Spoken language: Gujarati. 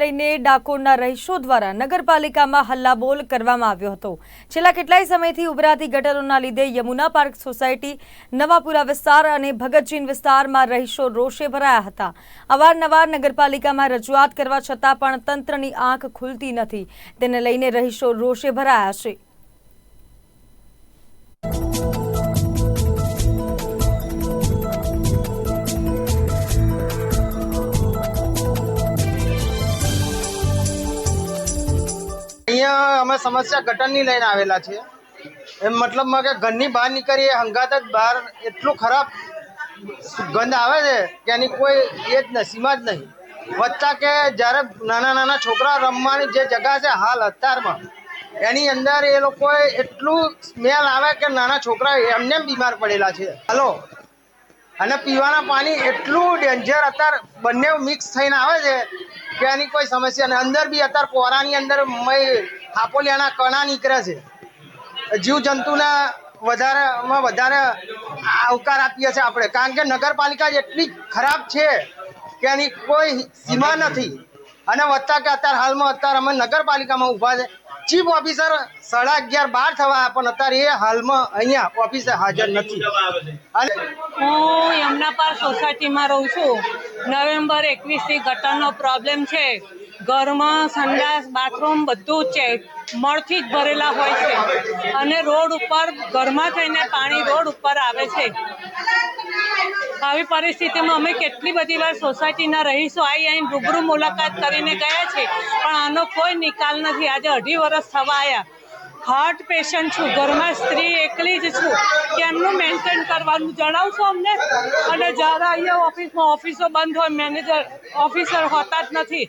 લઈને ડાકોરના રહીશો દ્વારા નગરપાલિકામાં હલ્લાબોલ કરવામાં આવ્યો હતો. છેલ્લા કેટલાય સમયથી ઉભરાતી ગટરોના લીધે યમુના પાર્ક સોસાયટી, નવાપુરા વિસ્તાર અને ભગતજીન વિસ્તારમાં રહીશો રોષે ભરાયા હતા. અવારનવાર નગરપાલિકામાં રજૂઆત કરવા છતાં પણ તંત્રની આંખ ખુલતી નથી. તેને લઈને રહીશો રોષે ભરાયા છે. અહીંયા અમે સમસ્યા ગટરની લઈને આવેલા છીએ. એમ મતલબમાં કે ઘરની બહાર નીકળીએ, હંગાત જ બહાર એટલું ખરાબ ગંધ આવે છે કે એની કોઈ એ જ નહીં, સીમા જ નહીં. વત્તા કે જ્યારે નાના નાના છોકરા રમવાની જે જગા છે હાલ અત્યારમાં, એની અંદર એ લોકોએ એટલું સ્મેલ આવે કે નાના છોકરા એમને બીમાર પડેલા છે. હાલો અને પીવાના પાણી એટલું ડેન્જર અત્યારે બંને મિક્સ થઈને આવે છે કે એની કોઈ સમસ્યા નહીં. અંદર બી અત્યારે પોરાની અંદર મય થાપોલિયાના કણા નીકળે છે. જીવજંતુના વધારેમાં વધારે આવકાર આપીએ છીએ આપણે. કારણ કે નગરપાલિકા એટલી ખરાબ છે કે એની કોઈ સીમા નથી. અને વધતા કે અત્યારે હાલમાં અત્યારે અમે નગરપાલિકામાં ઊભા છે. ચીફ ઓફિસર સાડા અગિયાર બાર થવા પણ અત્યારે એ હાલમાં અહીંયા ઓફિસે હાજર નથી. હું યમુના પાર સોસાયટીમાં રહું છું. નવેમ્બર એકવીસથી ગટરનો પ્રોબ્લેમ છે. ઘરમાં સંડાસ, બાથરૂમ બધું જ છે. મળથી જ ભરેલા હોય છે. અને રોડ ઉપર ઘરમાં થઈને પાણી રોડ ઉપર આવે છે. આવી પરિસ્થિતિમાં અમે કેટલી બધી વાર સોસાયટીના રહીશો આવી અહીં રૂબરૂ મુલાકાત કરીને ગયા છે, પણ આનો કોઈ નિકાલ નથી. આજે અઢી વર્ષ થવા આવ્યા હાર્ટ પેશન્ટ છું, ઘરમાં સ્ત્રી એકલી જ છું. કેમનું મેન્ટેન કરવાનું જણાવશો અમને? અને જ્યારે અહીંયા ઓફિસમાં ઓફિસો બંધ હોય મેનેજર ઓફિસર હોતા જ નથી.